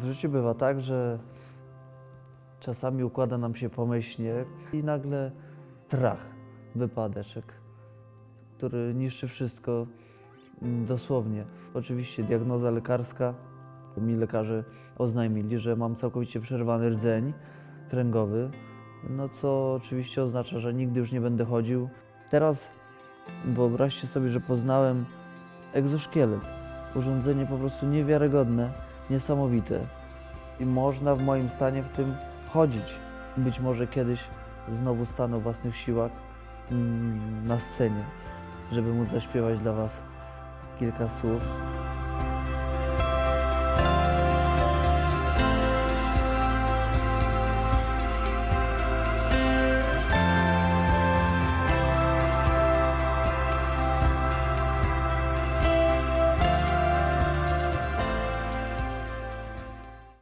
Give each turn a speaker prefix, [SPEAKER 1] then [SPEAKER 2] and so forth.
[SPEAKER 1] W życiu bywa tak, że czasami układa nam się pomyślnie i nagle trach, wypadeczek, który niszczy wszystko mm, dosłownie. Oczywiście diagnoza lekarska, mi lekarze oznajmili, że mam całkowicie przerwany rdzeń kręgowy, no co oczywiście oznacza, że nigdy już nie będę chodził. Teraz wyobraźcie sobie, że poznałem egzoszkielet. Urządzenie po prostu niewiarygodne, niesamowite. I można w moim stanie w tym chodzić. Być może kiedyś znowu stanę o własnych siłach mm, na scenie, żeby móc zaśpiewać dla Was kilka słów.